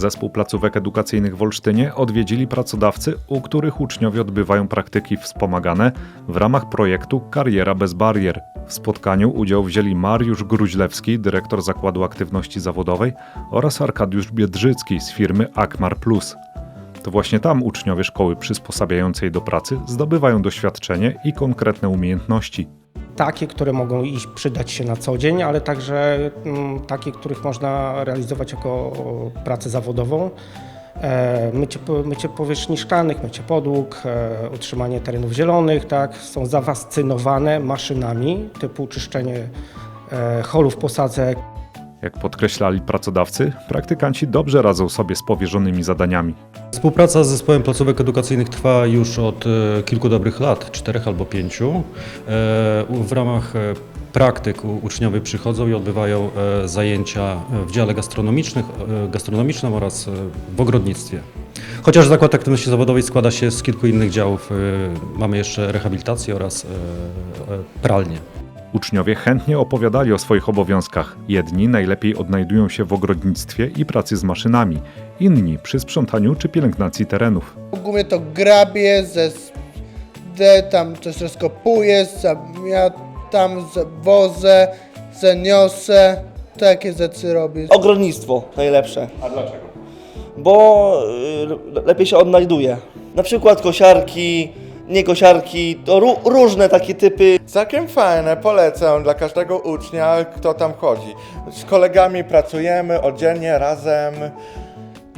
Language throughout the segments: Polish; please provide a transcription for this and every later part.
Zespół placówek edukacyjnych w Olsztynie odwiedzili pracodawcy, u których uczniowie odbywają praktyki wspomagane w ramach projektu Kariera bez barier. W spotkaniu udział wzięli Mariusz Gruźlewski, dyrektor Zakładu Aktywności Zawodowej oraz Arkadiusz Biedrzycki z firmy Akmar Plus. To właśnie tam uczniowie szkoły przysposabiającej do pracy zdobywają doświadczenie i konkretne umiejętności. Takie, które mogą iść, przydać się na co dzień, ale także mm, takie, których można realizować jako pracę zawodową. E, Mycie, mycie powierzchni szklanych, mycie podłóg, e, utrzymanie terenów zielonych, tak, są zafascynowane maszynami typu czyszczenie e, holów posadzek, Jak podkreślali pracodawcy, praktykanci dobrze radzą sobie z powierzonymi zadaniami. Współpraca z zespołem placówek edukacyjnych trwa już od e, kilku dobrych lat, czterech albo pięciu. E, W ramach e, praktyk uczniowie przychodzą i odbywają zajęcia w dziale gastronomicznym oraz w ogrodnictwie. Chociaż Zakład Aktywności Zawodowej składa się z kilku innych działów, mamy jeszcze rehabilitację oraz pralnię. Uczniowie chętnie opowiadali o swoich obowiązkach. Jedni najlepiej odnajdują się w ogrodnictwie i pracy z maszynami, inni przy sprzątaniu czy pielęgnacji terenów. Głównie to grabie, ze de, tam coś rozkopuję, zamiatam, wozę, zaniosę, takie rzeczy robię. Ogrodnictwo najlepsze. A dlaczego? Bo y, lepiej się odnajduje. Na przykład kosiarki, nie kosiarki, to ró- różne takie typy. Całkiem fajne, polecam dla każdego ucznia, kto tam chodzi. Z kolegami pracujemy oddzielnie, razem.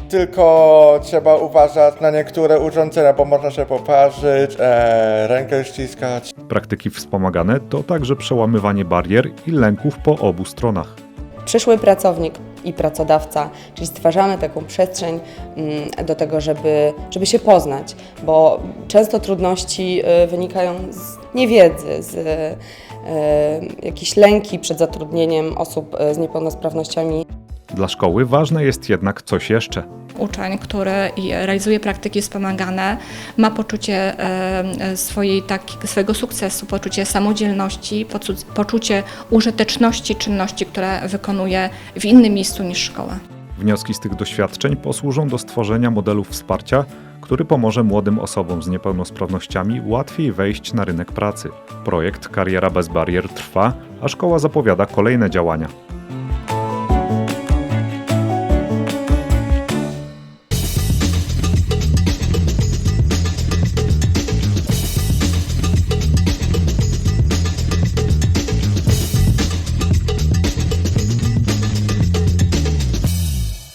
Tylko trzeba uważać na niektóre urządzenia, bo można się poparzyć, e, rękę ściskać. Praktyki wspomagane to także przełamywanie barier i lęków po obu stronach. Przyszły pracownik i pracodawca, czyli stwarzamy taką przestrzeń mm, do tego, żeby, żeby się poznać, bo często trudności y, wynikają z niewiedzy, z y, jakichś lęki przed zatrudnieniem osób y, z niepełnosprawnościami. Dla szkoły ważne jest jednak coś jeszcze. Uczeń, który realizuje praktyki wspomagane, ma poczucie e, e, swojej, tak, swojego sukcesu, poczucie samodzielności, poczucie użyteczności czynności, które wykonuje w innym miejscu niż szkoła. Wnioski z tych doświadczeń posłużą do stworzenia modelu wsparcia, który pomoże młodym osobom z niepełnosprawnościami łatwiej wejść na rynek pracy. Projekt Kariera bez barier trwa, a szkoła zapowiada kolejne działania.